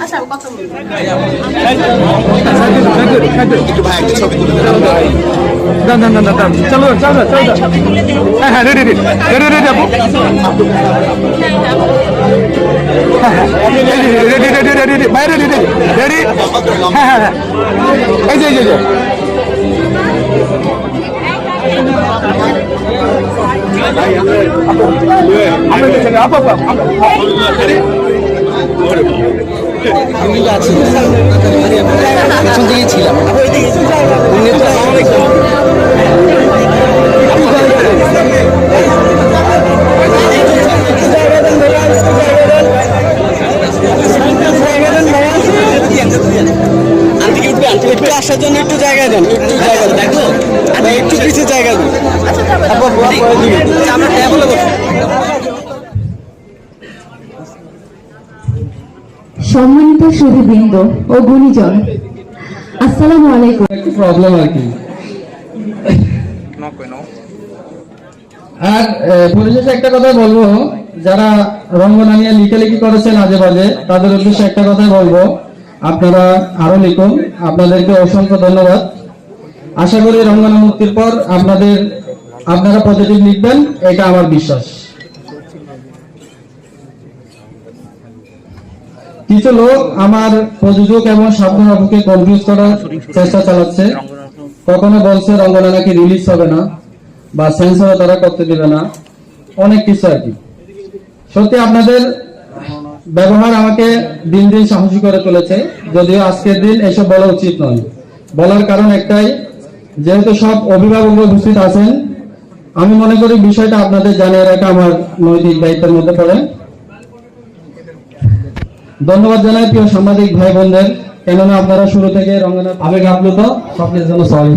আচ্ছা কথা দান দান দান দান চলো চলো চলো হ্যাঁ হ্যাঁ রেডি রেডি রেডি রেডি আপু রেডি রেডি রেডি বাইরে রেডি রেডি হ্যাঁ হ্যাঁ হ্যাঁ এই যে এই যে, দিকে ছিলাম আসার জন্য একটু জায়গা দেন একটু জায়গা দেন। দেখো। একটু কিছু জায়গা দেন। তারপর পরের দিকে। আমরা টেবিলে বসবো। সম্মানিত সুধীবৃন্দ ও গুণীজন আসসালামু আলাইকুম। একটু প্রবলেম আর কি। আর আহ, পরিশেষে একটা কথা বলব। যারা রঙ্গনা নিয়ে লিখালেখি করেছেন আজে বাজে তাদের উদ্দেশ্যে একটা কথাই বলব। আপনারা আরও লিখুন। আপনাদেরকে অসংখ্য ধন্যবাদ। আশা করি রঙ্গনা মুক্তির পর আপনাদের, আপনারা পজিটিভ লিখবেন, এটা আমার বিশ্বাস। কিছু লোক আমার প্রযোজক এবং সাবধান বাবুকে কনফিউজ করার চেষ্টা চালাচ্ছে। কখনো বলছে রঙ্গনা নাকি রিলিজ হবে না, বা সেন্সরও তারা করতে দেবে না। অনেক কিছু আর কি। সত্যি আপনাদের ব্যবহার আমাকে দিন দিন সাহসী করে তুলেছে, যদিও আজকের দিন এসব বলা উচিত নয়। বলার কারণ একটাই, যেহেতু সব অভিভাবক উপস্থিত আছেন, আমি মনে করি বিষয়টা আপনাদের জানিয়ে রাখা আমার নৈতিক দায়িত্বের মধ্যে পড়ে। ধন্যবাদ জানাই প্রিয় সাংবাদিক ভাই বোনদের কেননা আপনারা শুরু থেকে রঙ্গনা আবেগ আপ্লুত স্বপ্নের জন্য সরি